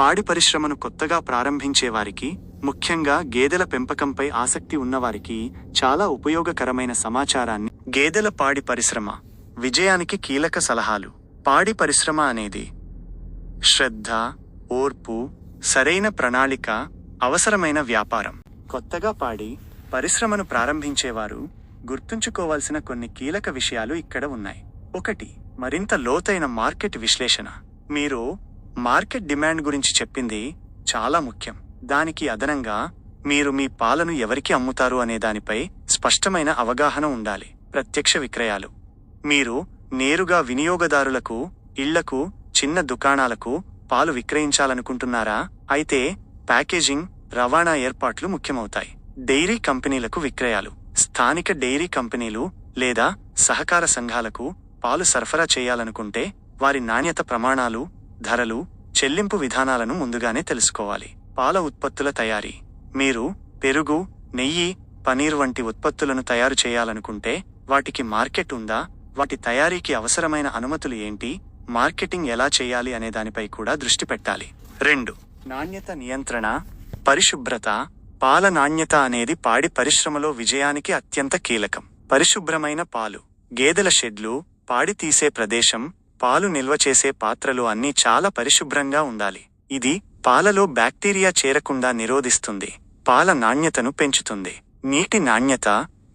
పాడి పరిశ్రమను కొత్తగా ప్రారంభించేవారికి ముఖ్యంగా గేదెల పెంపకంపై ఆసక్తి ఉన్నవారికి చాలా ఉపయోగకరమైన సమాచారాన్ని. గేదెల పాడి పరిశ్రమ విజయానికి కీలక సలహాలు. పాడి పరిశ్రమ అనేది శ్రద్ధ ఓర్పు సరైన ప్రణాళిక అవసరమైన వ్యాపారం. కొత్తగా పాడి పరిశ్రమను ప్రారంభించేవారు గుర్తుంచుకోవాల్సిన కొన్ని కీలక విషయాలు ఇక్కడ ఉన్నాయి. ఒకటి మరింత లోతైన మార్కెట్ విశ్లేషణ. మీరు మార్కెట్ డిమాండ్ గురించి చెప్పింది చాలా ముఖ్యం. దానికి అదనంగా మీరు మీ పాలను ఎవరికి అమ్ముతారు అనే దానిపై స్పష్టమైన అవగాహన ఉండాలి. ప్రత్యక్ష విక్రయాలు. మీరు నేరుగా వినియోగదారులకు ఇళ్ళకు చిన్న దుకాణాలకు పాలు విక్రయించాలనుకుంటున్నారా? అయితే ప్యాకేజింగ్ రవాణా ఏర్పాట్లు ముఖ్యమవుతాయి. డైరీ కంపెనీలకు విక్రయాలు. స్థానిక డైరీ కంపెనీలు లేదా సహకార సంఘాలకు పాలు సరఫరా చేయాలనుకుంటే వారి నాణ్యత ప్రమాణాలు ధరలు చెల్లింపు విధానాలను ముందుగానే తెలుసుకోవాలి. పాల ఉత్పత్తుల తయారీ. మీరు పెరుగు నెయ్యి పనీర్ వంటి ఉత్పత్తులను తయారు చేయాలనుకుంటే వాటికి మార్కెట్ ఉందా? వాటి తయారీకి అవసరమైన అనుమతులు ఏంటి? మార్కెటింగ్ ఎలా చేయాలి అనే దానిపై కూడా దృష్టి పెట్టాలి. రెండు. నాణ్యత నియంత్రణ పరిశుభ్రత. పాల నాణ్యత అనేది పాడి పరిశ్రమలో విజయానికి అత్యంత కీలకం. పరిశుభ్రమైన పాలు గేదెల షెడ్లు పాడి తీసే ప్రదేశం పాలు నిల్వ చేసే పాత్రలు అన్నీ చాలా పరిశుభ్రంగా ఉండాలి. ఇది పాలలో బ్యాక్టీరియా చేరకుండా నిరోధిస్తుంది. పాల నాణ్యతను పెంచుతుంది. నీటి నాణ్యత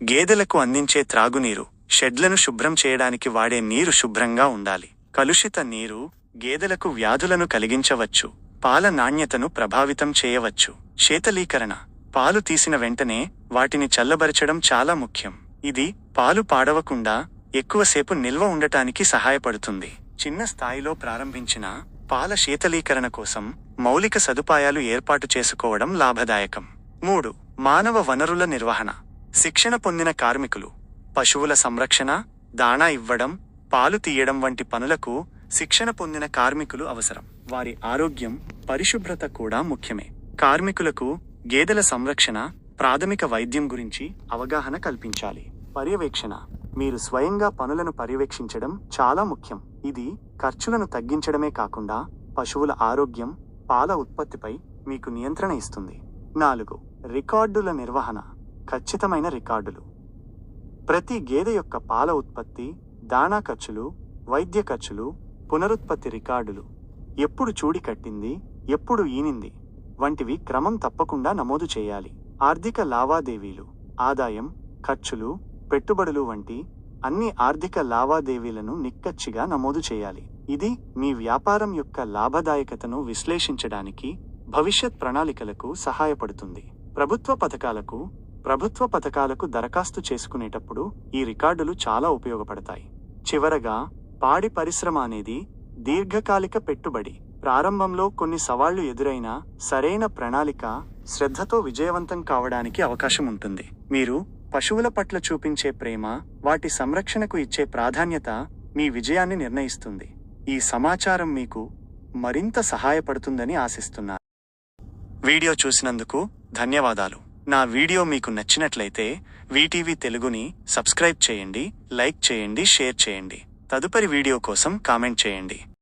గేదెలకు అందించే త్రాగునీరు షెడ్లను శుభ్రం చేయడానికి వాడే నీరు శుభ్రంగా ఉండాలి. కలుషిత నీరు గేదెలకు వ్యాధులను కలిగించవచ్చు. పాల నాణ్యతను ప్రభావితం చేయవచ్చు. శీతలీకరణ. పాలు తీసిన వెంటనే వాటిని చల్లబరచడం చాలా ముఖ్యం. ఇది పాలు పాడవకుండా ఎక్కువసేపు నిల్వ ఉండటానికి సహాయపడుతుంది. చిన్న స్థాయిలో ప్రారంభించిన పాల శీతలీకరణ కోసం మౌలిక సదుపాయాలు ఏర్పాటు చేసుకోవడం లాభదాయకం. మూడు మానవ వనరుల నిర్వహణ. శిక్షణ పొందిన కార్మికులు పశువుల సంరక్షణ దాణా ఇవ్వడం పాలు తీయడం వంటి పనులకు శిక్షణ పొందిన కార్మికులు అవసరం. వారి ఆరోగ్యం పరిశుభ్రత కూడా ముఖ్యమే. కార్మికులకు గేదెల సంరక్షణ ప్రాథమిక వైద్యం గురించి అవగాహన కల్పించాలి. పర్యవేక్షణ. మీరు స్వయంగా పనులను పర్యవేక్షించడం చాలా ముఖ్యం. ఇది ఖర్చులను తగ్గించడమే కాకుండా పశువుల ఆరోగ్యం పాల ఉత్పత్తిపై మీకు నియంత్రణ ఇస్తుంది. నాలుగు రికార్డుల నిర్వహణ. ఖచ్చితమైన రికార్డులు. ప్రతి గేదె యొక్క పాల ఉత్పత్తి దాణా ఖర్చులు వైద్య ఖర్చులు పునరుత్పత్తి రికార్డులు. ఎప్పుడు చూడి కట్టింది ఎప్పుడు ఈనింది వంటివి క్రమం తప్పకుండా నమోదు చేయాలి. ఆర్థిక లావాదేవీలు. ఆదాయం ఖర్చులు పెట్టుబడులు వంటి అన్ని ఆర్థిక లావాదేవీలను నిక్కచ్చిగా నమోదు చేయాలి. ఇది మీ వ్యాపారం యొక్క లాభదాయకతను విశ్లేషించడానికి భవిష్యత్ ప్రణాళికలకు సహాయపడుతుంది. ప్రభుత్వ పథకాలకు ప్రభుత్వ పథకాలకు దరఖాస్తు చేసుకునేటప్పుడు ఈ రికార్డులు చాలా ఉపయోగపడతాయి. చివరగా పాడి పరిశ్రమ అనేది దీర్ఘకాలిక పెట్టుబడి. ప్రారంభంలో కొన్ని సవాళ్ళు ఎదురైనా సరైన ప్రణాళిక శ్రద్ధతో విజయవంతం కావడానికి అవకాశం ఉంటుంది. మీరు పశువుల పట్ల చూపించే ప్రేమ వాటి సంరక్షణకు ఇచ్చే ప్రాధాన్యత మీ విజయాన్ని నిర్ణయిస్తుంది. ఈ సమాచారం మీకు మరింత సహాయపడుతుందని ఆశిస్తున్నాను వీడియో చూసినందుకు ధన్యవాదాలు. నా వీడియో మీకు నచ్చినట్లయితే వీటీవీ తెలుగుని సబ్స్క్రైబ్ చేయండి లైక్ చేయండి షేర్ చేయండి. తదుపరి వీడియో కోసం కామెంట్ చేయండి.